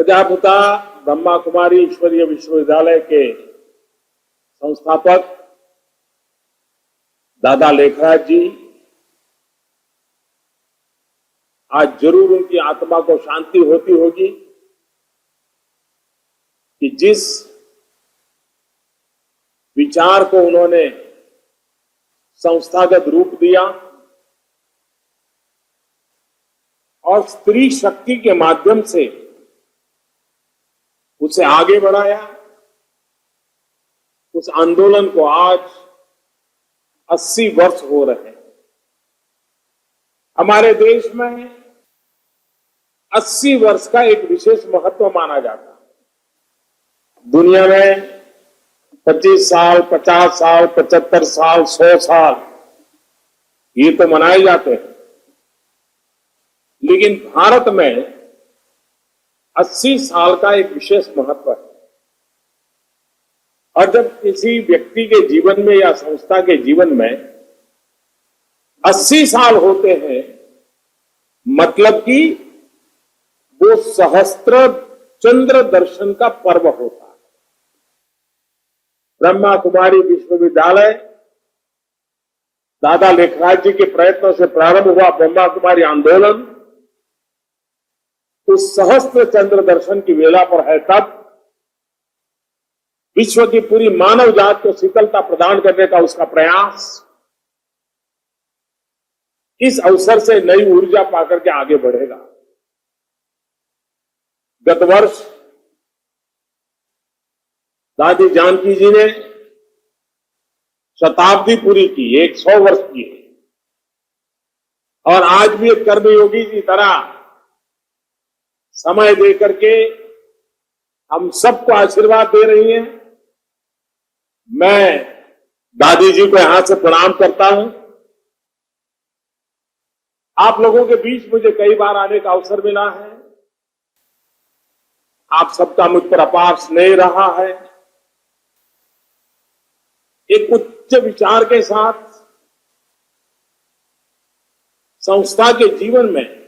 प्रजापिता ब्रह्मा कुमारी ईश्वरीय विश्वविद्यालय के संस्थापक दादा लेखराज जी, आज ज़रूर उनकी आत्मा को शांति होती होगी कि जिस विचार को उन्होंने संस्थागत रूप दिया और स्त्री शक्ति के माध्यम से उसे आगे बढ़ाया। उस आंदोलन को आज 80 वर्ष हो रहे हैं। हमारे देश में 80 वर्ष का एक विशेष महत्व माना जाता है। दुनिया में 25 साल 50 साल 75 साल 100 साल, ये तो मनाए जाते हैं। लेकिन भारत में 80 साल का एक विशेष महत्व है। और जब किसी व्यक्ति के जीवन में या संस्था के जीवन में 80 साल होते हैं मतलब कि वो सहस्त्र चंद्र दर्शन का पर्व होता है। ब्रह्मा कुमारी विश्वविद्यालय, दादा लेखराज जी के प्रयत्नों से प्रारंभ हुआ ब्रह्मा कुमारी आंदोलन। उस सहस्त्र चंद्र दर्शन की वेला पर है तब विश्व की पूरी मानव जात को शीतलता प्रदान करने का उसका प्रयास। इस अवसर से नई ऊर्जा पाकर के आगे बढ़ेगा। गत वर्ष दादी जानकी जी ने शताब्दी पूरी की, एक सौ वर्ष की और आज भी एक कर्मयोगी की तरह समय दे करके हम सबको आशीर्वाद दे रही हैं। मैं दादी जी को यहाँ से प्रणाम करता हूँ। आप लोगों के बीच मुझे कई बार आने का अवसर मिला है। आप सबका मुझ पर अपार स्नेह रहा है। एक उच्च विचार के साथ संस्था के जीवन में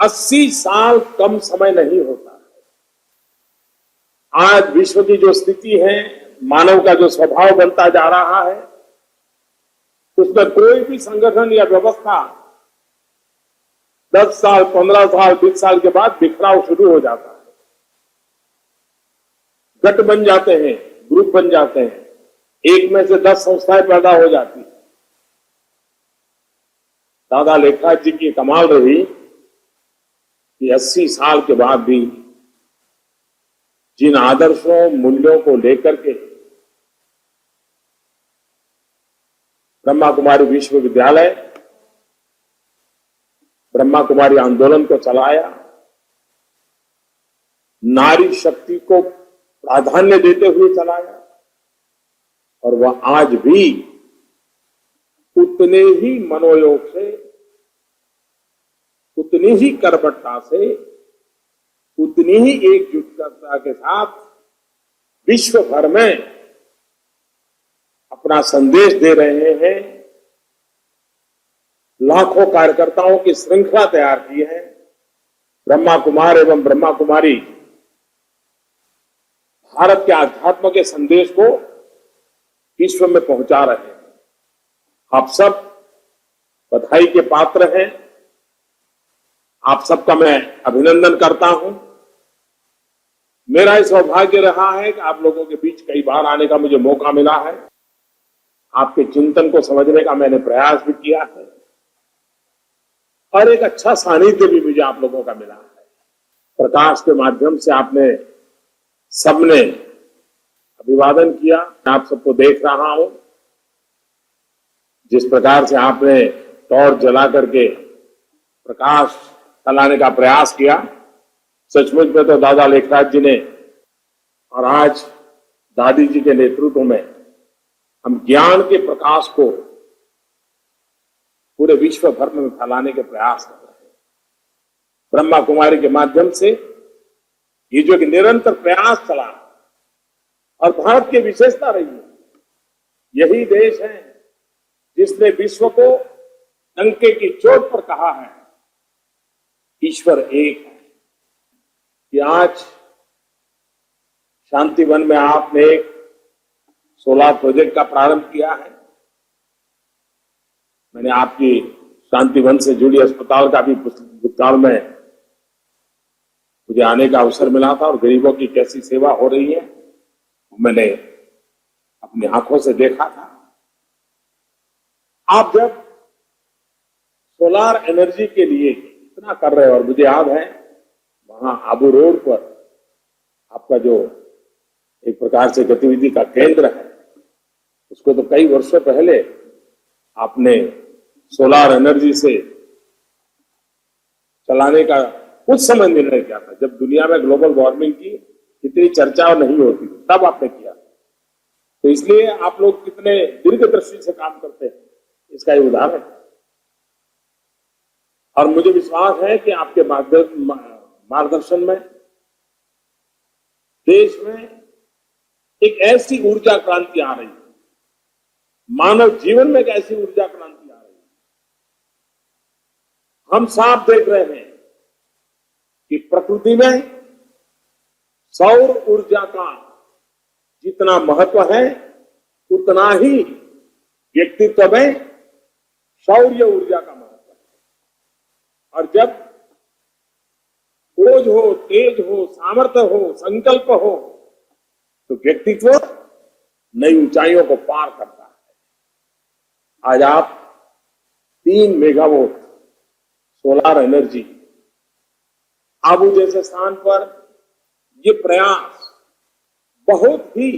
80 साल कम समय नहीं होता। आज विश्व की जो स्थिति है, मानव का जो स्वभाव बनता जा रहा है, उसमें कोई भी संगठन या व्यवस्था 10 साल 15 साल 20 साल के बाद बिखराव शुरू हो जाता है। गट बन जाते हैं, ग्रुप बन जाते हैं, एक में से दस संस्थाएँ पैदा हो जाती दादा लेखा जी की कमाल रही कि 80 साल के बाद भी जिन आदर्शों, मूल्यों को लेकर के ब्रह्मा कुमारी विश्वविद्यालय, ब्रह्मा कुमारी आंदोलन को चलाया, नारी शक्ति को प्राधान्य देते हुए चलाया, और वह आज भी उतने ही मनोयोग से उतनी ही करबट्टा से, उतनी ही एकजुटता के साथ विश्व भर में अपना संदेश दे रहे हैं। लाखों कार्यकर्ताओं की श्रृंखला तैयार की है। ब्रह्मा कुमार एवं ब्रह्मा कुमारी भारत के आध्यात्म के संदेश को विश्व में पहुँचा रहे हैं। आप सब बधाई के पात्र हैं। आप सबका मैं अभिनंदन करता हूँ। मेरा यह सौभाग्य रहा है कि आप लोगों के बीच कई बार आने का मुझे मौका मिला है। आपके चिंतन को समझने का मैंने प्रयास भी किया है। और एक अच्छा सानिध्य भी मुझे आप लोगों का मिला है। प्रकाश के माध्यम से आपने सबने अभिवादन किया। मैं आप सबको देख रहा हूँ। जिस प्रकार से आपने टॉर्च जला करके प्रकाश फैलाने का प्रयास किया। सचमुच में तो दादा लेखराज जी ने और आज दादी जी के नेतृत्व में हम ज्ञान के प्रकाश को पूरे विश्व भर में फैलाने के प्रयास कर रहे हैं। ब्रह्मा कुमारी के माध्यम से ये जो कि निरंतर प्रयास चला और भारत की विशेषता रही है, यही देश है जिसने विश्व को डंके की चोट पर कहा है। ईश्वर एक कि आज शांति वन में आपने एक सोलार प्रोजेक्ट का प्रारंभ किया है। मैंने आपकी शांति वन से जुड़ी अस्पताल का भी भूतकाल में मुझे आने का अवसर मिला था और गरीबों की कैसी सेवा हो रही है, मैंने अपनी आँखों से देखा था। आप जब सोलार एनर्जी के लिए इतना कर रहे हो और मुझे याद है, वहाँ आबू रोड पर आपका जो एक प्रकार से गतिविधि का केंद्र है, उसको तो कई वर्षों पहले आपने सोलार एनर्जी से चलाने का कुछ समय निर्णय किया था। जब दुनिया में ग्लोबल वार्मिंग की इतनी चर्चा नहीं होती, तब आपने किया। तो इसलिए आप लोग कितने दीर्घ दृष्टि से काम करते हैं, इसका ये उदाहरण है। और मुझे विश्वास है कि आपके मार्गदर्शन में, देश में एक ऐसी ऊर्जा क्रांति आ रही है। मानव जीवन में एक ऐसी ऊर्जा क्रांति आ रही है। हम साफ़ देख रहे हैं कि प्रकृति में सौर ऊर्जा का जितना महत्व है, उतना ही व्यक्तित्व में सौर्य ऊर्जा का महत्व और जब ओज हो, तेज हो, सामर्थ्य हो, संकल्प हो तो व्यक्तित्व नई ऊंचाइयों को पार करता है। आज आप तीन मेगावोट सोलार एनर्जी आबू जैसे स्थान पर ये प्रयास बहुत ही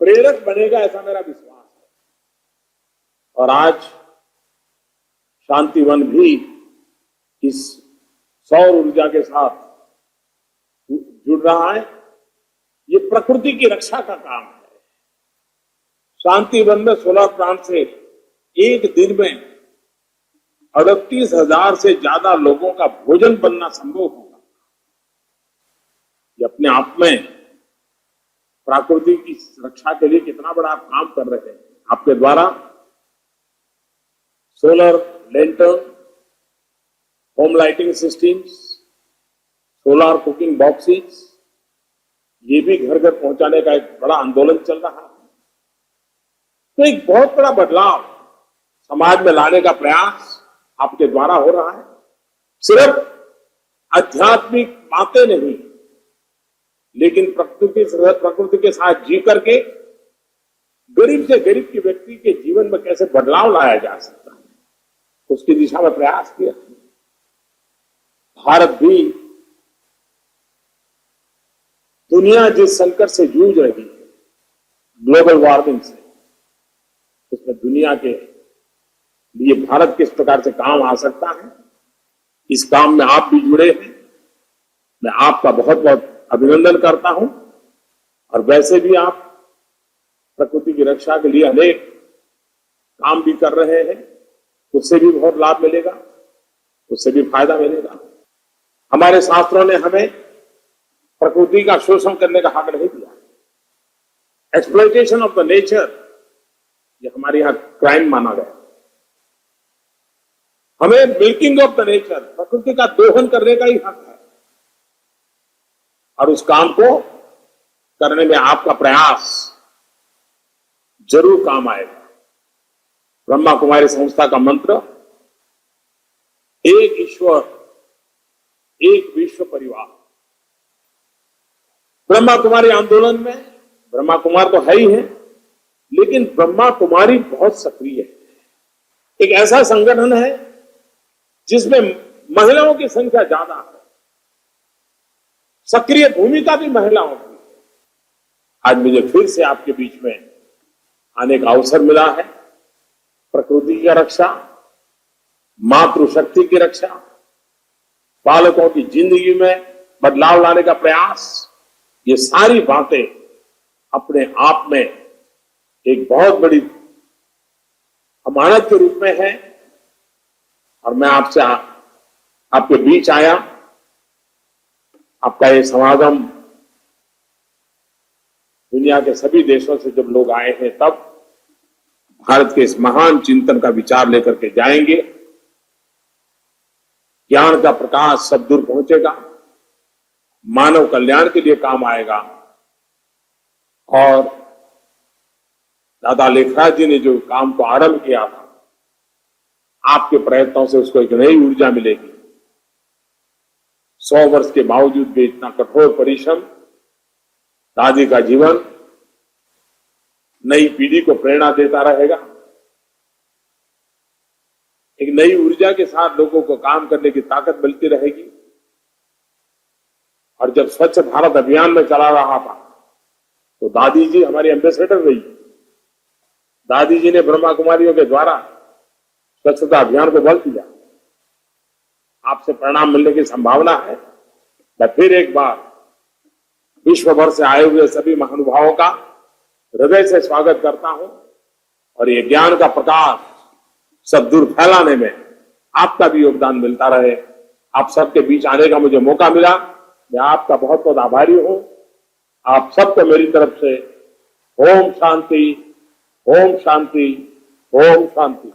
प्रेरक बनेगा ऐसा मेरा विश्वास है। और आज शांतिवन भी इस सौर ऊर्जा के साथ जुड़ रहा है। ये प्रकृति की रक्षा का काम है। शांति वन में सोलर प्लांट से एक दिन में अड़तीस हज़ार से ज़्यादा लोगों का भोजन बनना संभव होगा। ये अपने आप में प्रकृति की रक्षा के लिए कितना बड़ा काम कर रहे हैं। आपके द्वारा solar lantern home lighting systems solar cooking boxes ये भी घर घर पहुँचाने का एक बड़ा आंदोलन चल रहा है। तो एक बहुत बड़ा बदलाव समाज में लाने का प्रयास आपके द्वारा हो रहा है। सिर्फ़ आध्यात्मिक बातें नहीं, लेकिन प्रकृति प्रकृति के साथ जी करके गरीब से गरीब के व्यक्ति के जीवन में कैसे बदलाव लाया जा सकता है। उसकी दिशा में प्रयास किया। भारत भी दुनिया जिस संकट से जूझ रही है ग्लोबल वार्मिंग से, उसमें दुनिया के लिए भारत किस प्रकार से काम आ सकता है, इस काम में आप भी जुड़े हैं। मैं आपका बहुत बहुत अभिनंदन करता हूँ। और वैसे भी आप प्रकृति की रक्षा के लिए अनेक काम भी कर रहे हैं। उससे भी बहुत लाभ मिलेगा, उससे भी फ़ायदा मिलेगा। हमारे शास्त्रों ने हमें प्रकृति का शोषण करने का हक नहीं दिया। एक्सप्लोइटेशन ऑफ़ द नेचर ये हमारे यहाँ क्राइम माना गया। हमें मिल्किंग ऑफ़ द नेचर प्रकृति का दोहन करने का ही हक है। और उस काम को करने में आपका प्रयास ज़रूर काम आएगा। ब्रह्मा कुमारी संस्था का मंत्र, एक ईश्वर, एक विश्व परिवार। ब्रह्मा कुमारी आंदोलन में, ब्रह्मा कुमार तो है ही है, लेकिन ब्रह्मा कुमारी बहुत सक्रिय है। एक ऐसा संगठन है, जिसमें महिलाओं की संख्या ज़्यादा है। सक्रिय भूमिका भी महिलाओं की आज मुझे फिर से आपके बीच में आने का अवसर मिला है। प्रकृति की रक्षा, मातृशक्ति की रक्षा बालकों की ज़िंदगी में बदलाव लाने का प्रयास, ये सारी बातें अपने आप में एक बहुत बड़ी अमानत के रूप में है। और मैं आपसे आपके बीच आया। आपका ये समागम दुनिया के सभी देशों से जब लोग आए हैं, तब भारत के इस महान चिंतन का विचार लेकर के जाएँगे। ज्ञान का प्रकाश सब दूर पहुंचेगा। मानव कल्याण के लिए काम आएगा। और दादा लेखराज जी ने जो काम को आरंभ किया था, आपके प्रयत्नों से उसको एक नई ऊर्जा मिलेगी। सौ वर्ष के बावजूद भी इतना कठोर परिश्रम, दादी का जीवन नई पीढ़ी को प्रेरणा देता रहेगा। एक नई ऊर्जा के साथ लोगों को काम करने की ताकत मिलती रहेगी। और जब स्वच्छ भारत अभियान में चला रहा था तो दादी जी हमारी एम्बेसडर रही। दादी जी ने ब्रह्मा कुमारियों के द्वारा स्वच्छता अभियान को बल दिया। आपसे परिणाम मिलने की संभावना है। मैं फिर एक बार विश्व भर से आए हुए सभी महानुभावों का हृदय से स्वागत करता हूँ और ये ज्ञान का प्रकाश सब दूर फैलाने में आपका भी योगदान मिलता रहे। आप सबके बीच आने का मुझे मौका मिला। मैं आपका बहुत बहुत आभारी हूँ। आप सबको मेरी तरफ़ से ओम शांति ओम शांति ओम शांति।